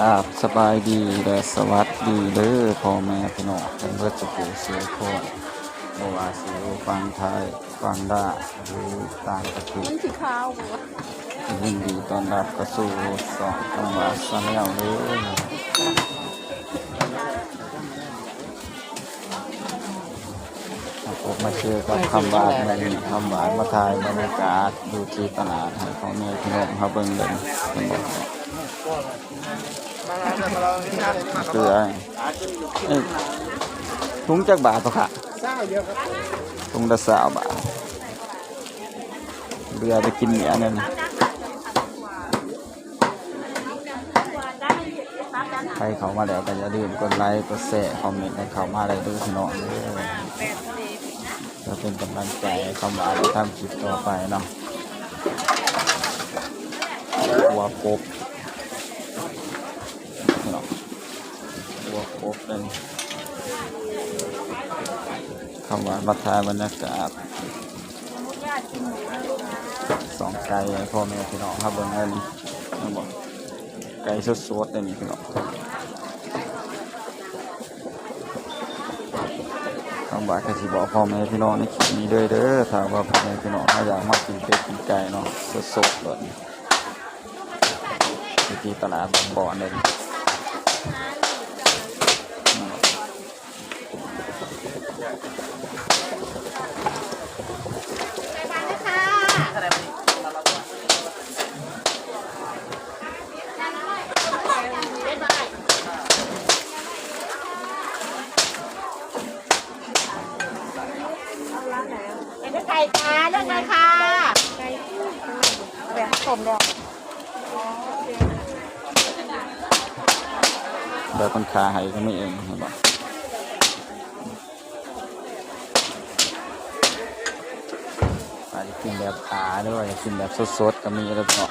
ครับสบายดีและสวัสดีเด้อพ่อแม่พี่น้องเป็นเพื่อจะปูเสียโคนบ่ว่าสิอยู่ฟังไทยฟังได้หรือต่างประเทศมันสีขาวบ่วะยินดีต้อนรับเข้าสู่สองจังหวัดสแนลเล ยผมมาเจอกับคำบาทในคำบาทมาถ่ายบรรยากาศดูที่ตลาดให้พ่อแม่พี่น้องเขาเบิ่งเดินเป็นบอกเกลือถุงจักบาทปะค่ะถุงละสาวบาทเรือไปกินเนี่ยนั่นใครเขามาแล้วก็อย่าลืมกดไลค์กดแชร์คอมเมนต์ให้เขามาได้ดูพี่น้อง เป็นกำลังใจให้เข้ามาเราทำคลิปต่อไปเนาะหัวกบเนาะหัวกบเป็นคำว่าบัทายบรรยากาศสองไก่พ่อแม่พี่น้องครับเบนเงินทั้งหมดไก่สดๆเลยนี่พี่น้อง คำว่าก็สิบอกพ่อแม่พี่น้องในคลิปนี้ด้วยเด้อถ้าว่าพ่อแม่พี่น้องถ้าอยากมากินเป็ดกินไก่เนาะสดๆเลยที่ตลาดบางบ่อเนี่ย ก่จ้าเลือกเลยค่ะแบบผสมแล้วแบบคนขาให้ก็ไม่เองเห็นบ่อาจจะกินแบบขาด้วยกินแบบสดๆก็มีแล้วเนาะ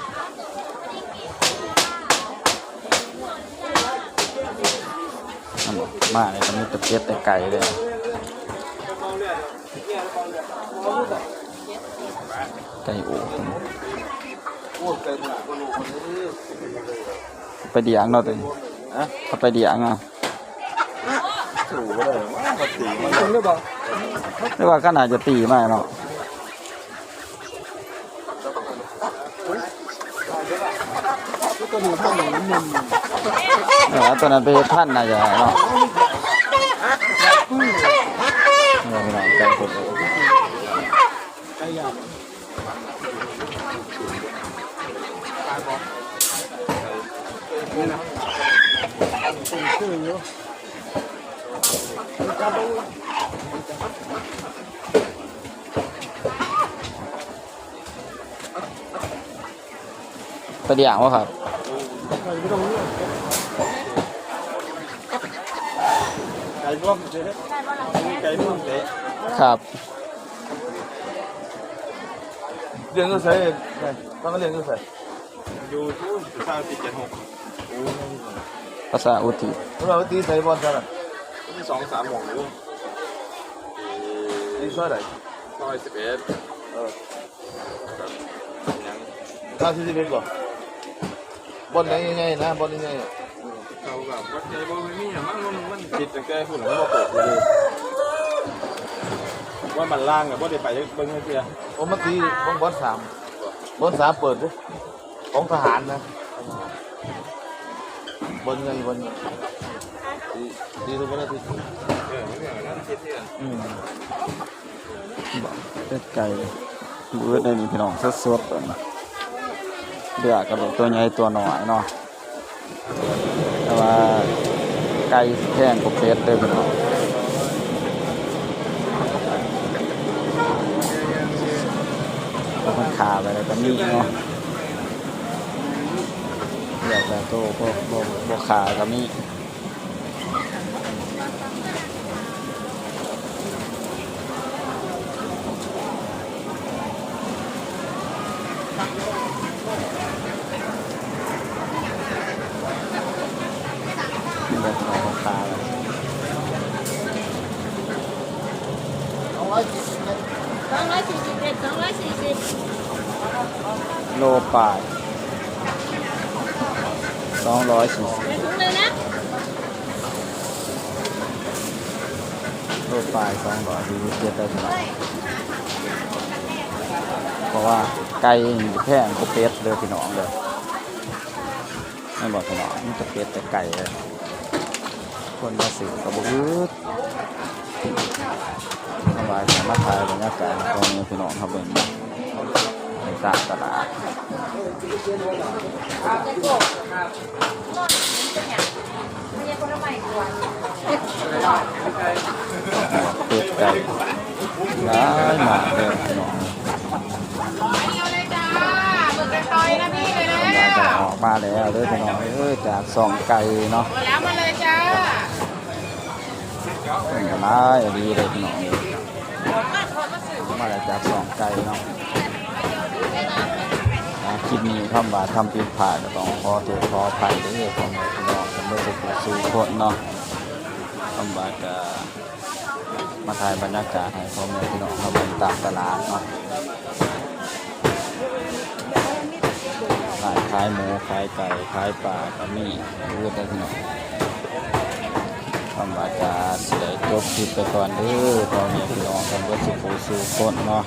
นั่นบ่มาเลยก็มีแต่เป็ดแต่ไก่เลย ไก่โอ้ไปเดียงเนาะตัวนี้เขาไปเดียงอะหรือว่าขนาดจะตีมากเนาะเออตัวนั้นไปเฮ็ดพันธุ์น่าจะเนาะเนี่ยพี่น้องไก่สด ไปเดียงวะครับไก่ร่วมเจ๊ไก่ร่วมเจ๊ครับ เรียนก็ใส่ต้องเรียนก็ใส่อยู่ที่สามสิบเจ็ดหกภาษาอุทิเราตีใส่บอลเท่าไหร่ที่สองสามหมองอยู่ตีเท่าไหร่ซอยสิบเอ็ดเออยังห้าสิบเอ็ดบ่บอลไหนยังไงนะบอลยังไงเขากับวัดใจบ่ไม่มีอะมันมันมันผิดตั้งแต่หุ่นมันบ่เปิดเลย ว่ามันล่างอะบ่ได้ไปเบิ่งให้เสียผมมาตีบอลบอลสามบอลสามเปิดดิของทหารนะบอลยังบอลตีตีทุกวันอาทิตย์เออมันเนี่ยนั้นคิดที่อืมบอกเป็ดไก่เบือได้นี่พี่น้องสดๆเลยเดือกกับตัวใหญ่ตัวน้อยเนาะแต่ว่าไก่แท่งกับเป็ดเด้อพี่น้องแล้วมันขา ไปแล้วก็มีเนาะเดือกแต่ตัวพวกพวกพวกขาก็มีแบบของราคาเลย สองร้อยสี่สิบเอ็ดสองร้อยสี่สิบ โลป่ายสองร้อยสี่สิบถุงเลยนะโลปลายสองร้อยสี่สิบเจ็ดได้พี่น้องเพราะว่าไก่นี่แพงกว่าเป็ดเลยพี่น้องเลยไม่บอกพี่น้องมันจะเป็ดแต่ไก่เลยคนมาสื่อกระบุอึดสบายแต่มาถ่ายบรรยากาศตรงนี้พี่น้องครับเบิ่ง ในตลาดตลาดเป็ดไก่ร้ายมากเลยพี่น้องเดียวเลยจ้าหมึกกระตอยนะพี่เลยนะอยากจะออกมาแล้วเด้อพี่น้องเอ้ยจากสองไก่เนาะมาแล้วมาเลยจ้าเป็นกันร้ายดีเลยพี่น้องมาแล้วจากสองไก่เนาะ คลิปนี้คำว่าทำผิดพลาดก็ต้องขอโทษขออภัยด้วยพ่อแม่พี่น้องเมื่อสุขสู่คนเนาะคำว่าจะมาถ่ายบรรยากาศให้พ่อแม่พี่น้องเขาเบิ่งตามตลาดเนาะขายขายหมูขายไก่ขายปลาก็มีเรื่อยๆพี่น้องคำว่าจะเสียจบคลิปไปก่อนเด้อพ่อแม่พี่น้องกันว่าสุขสู่คนเนาะ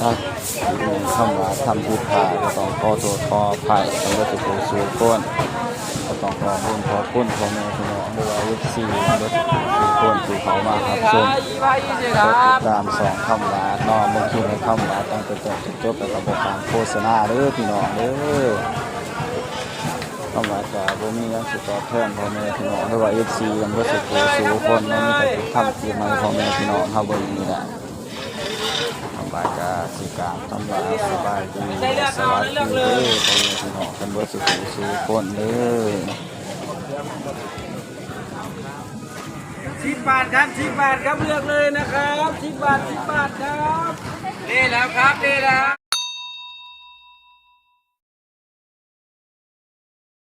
ถ้าในคำว่าทำผิดพลาดต้องขอโทษขออภัยกันว่าสุขสู่คนก็ต้องขอบุญขอคุณพ่อแม่พี่น้องด้วยว่าเอฟซีกันว่าสุขสู่คนที่เขามาครับชมกดติดตามสองคำว่าเนอนบางทีในคำว่าตั้งแต่ต้นจนจบแล้วก็บอกการโฆษณาเด้อพี่น้องเด้อคำว่าจะบ่มีหยังสิตอบแทนพ่อแม่พี่น้องหรือว่า FC มันบ่สิโกสู่คนมันมีแต่สิทำคลิปมาให้พ่อแม่พี่น้องเฮาบิ่งนี่แห บายกาสีกรารคำว่าสบายดีสวัสดีเด้อพ่อแม่พี่น้องกันบ่สิโกสู่คนเด้อสิบบาทครับสิบบาทครับเลือกเลยนะครับสิบบาทสิบบาทครับนี่แล้วครับนี่แล้ว